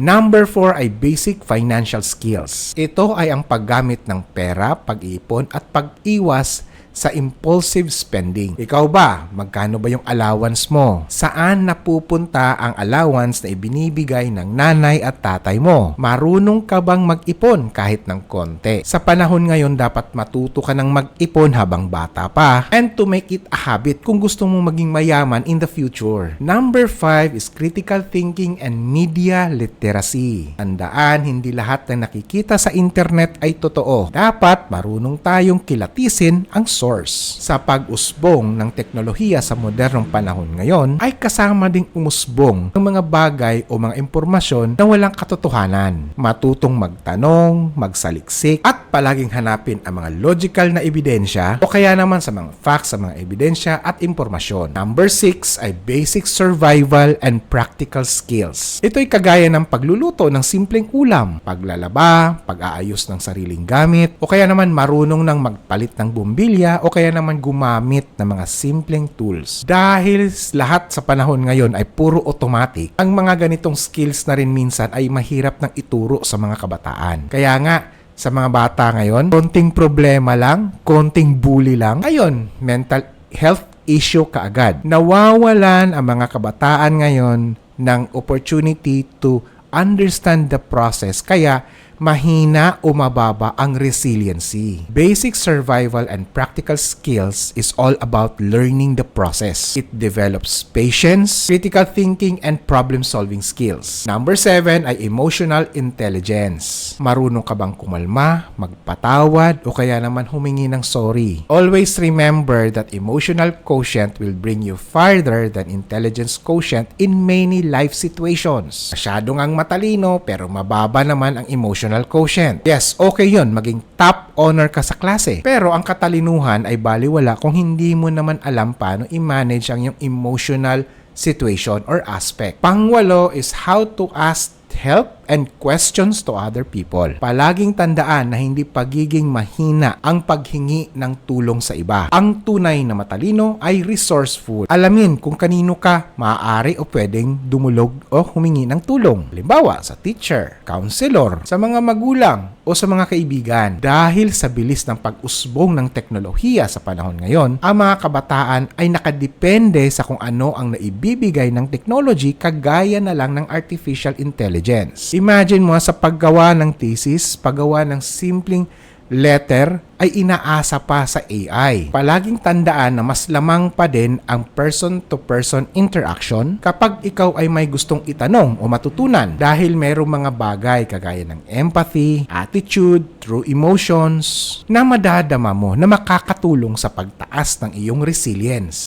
Number 4 ay basic financial skills. Ito ay ang paggamit ng pera, pag-iipon at pag-iwas sa impulsive spending. Ikaw ba, magkano ba yung allowance mo? Saan napupunta ang allowance na ibinibigay ng nanay at tatay mo? Marunong ka bang mag-ipon kahit ng konti? Sa panahon ngayon, dapat matuto ka ng mag-ipon habang bata pa and to make it a habit kung gusto mong maging mayaman in the future. Number 5 is critical thinking and media literacy. Tandaan, hindi lahat ng nakikita sa internet ay totoo. Dapat marunong tayong kilatisin ang source. Sa pag-usbong ng teknolohiya sa modernong panahon ngayon, ay kasama ding umusbong ng mga bagay o mga impormasyon na walang katotohanan. Matutong magtanong, magsaliksik, at palaging hanapin ang mga logical na ebidensya o kaya naman sa mga facts sa mga ebidensya at impormasyon. Number 6 ay basic survival and practical skills. Ito ay kagaya ng pagluluto ng simpleng ulam, paglalaba, pag-aayos ng sariling gamit, o kaya naman marunong ng magpalit ng bumbilya o kaya naman gumamit ng mga simpleng tools. Dahil lahat sa panahon ngayon ay puro automatic, ang mga ganitong skills na rin minsan ay mahirap nang ituro sa mga kabataan. Kaya nga, sa mga bata ngayon, konting problema lang, konting bully lang, ayun, mental health issue kaagad. Nawawalan ang mga kabataan ngayon ng opportunity to understand the process kaya mahina o mababa ang resiliency. Basic survival and practical skills is all about learning the process. It develops patience, critical thinking, and problem-solving skills. Number 7 ay emotional intelligence. Marunong ka bang kumalma, magpatawad, o kaya naman humingi ng sorry. Always remember that emotional quotient will bring you farther than intelligence quotient in many life situations. Masyado ngang matalino pero mababa naman ang emotional quotient. Yes, okay yon maging top honor ka sa klase. Pero ang katalinuhan ay baliwala kung hindi mo naman alam paano i-manage ang iyong emotional situation or aspect. Pangwalo is how to ask help and questions to other people. Palaging tandaan na hindi pagiging mahina ang paghingi ng tulong sa iba. Ang tunay na matalino ay resourceful. Alamin kung kanino ka maaari o pwedeng dumulog o humingi ng tulong. Halimbawa, sa teacher, counselor, sa mga magulang, o sa mga kaibigan. Dahil sa bilis ng pag-usbong ng teknolohiya sa panahon ngayon, ang mga kabataan ay nakadepende sa kung ano ang naibibigay ng technology kagaya na lang ng artificial intelligence. Imagine mo sa paggawa ng thesis, paggawa ng simpleng letter ay inaasa pa sa AI. Palaging tandaan na mas lamang pa din ang person-to-person interaction kapag ikaw ay may gustong itanong o matutunan dahil merong mga bagay kagaya ng empathy, attitude, true emotions na madadama mo na makakatulong sa pagtaas ng iyong resilience.